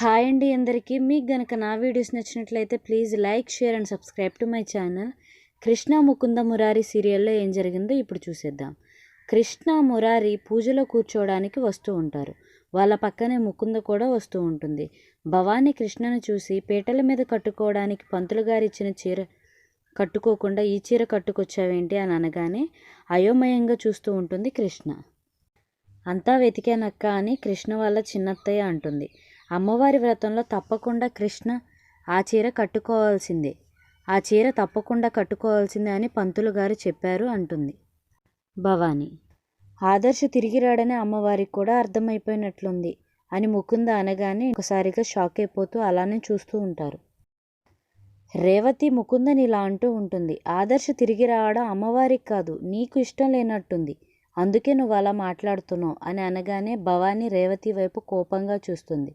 Hi అండి అందరికీ. మీకు గనక నా వీడియోస్ నచ్చినట్లయితే please like share and subscribe to my channel. Krishna Mukunda Murari సీరియల్లో ఏం జరిగిందో ఇప్పుడు చూసేద్దాం. కృష్ణ మురారి పూజలో కూర్చోవడానికి వస్తూ ఉంటారు. వాళ్ళ పక్కనే ముకుంద కూడా వస్తూ ఉంటుంది. భవానీ కృష్ణను చూసి పీటల మీద కట్టుకోవడానికి పంతులు గారు ఇచ్చిన చీర కట్టుకోకుండా ఈ చీర కట్టుకొచ్చావేంటి అని అనగానే అయోమయంగా చూస్తూ ఉంటుంది కృష్ణ. అంతా వెతికానక్క అని కృష్ణ వాళ్ళ చిన్నత్తయ్య అంటుంది. అమ్మవారి వ్రతంలో తప్పకుండా కృష్ణ ఆ చీర కట్టుకోవాల్సిందే. ఆ చీర తప్పకుండా కట్టుకోవాల్సిందే అని పంతులు గారు చెప్పారు అంటుంది. భవానీ ఆదర్శ తిరిగి రాడని అమ్మవారికి కూడా అర్థమైపోయినట్లుంది అని ముకుంద అనగానే ఒకసారిగా షాక్ అయిపోతూ అలానే చూస్తూ ఉంటారు. రేవతి ముకుందని ఇలా అంటూ ఉంటుంది ఆదర్శ తిరిగి రావడం అమ్మవారికి కాదు నీకు ఇష్టం లేనట్టుంది అందుకే నువ్వు అలా మాట్లాడుతున్నావు అని అనగానే భవానీ రేవతి వైపు కోపంగా చూస్తుంది.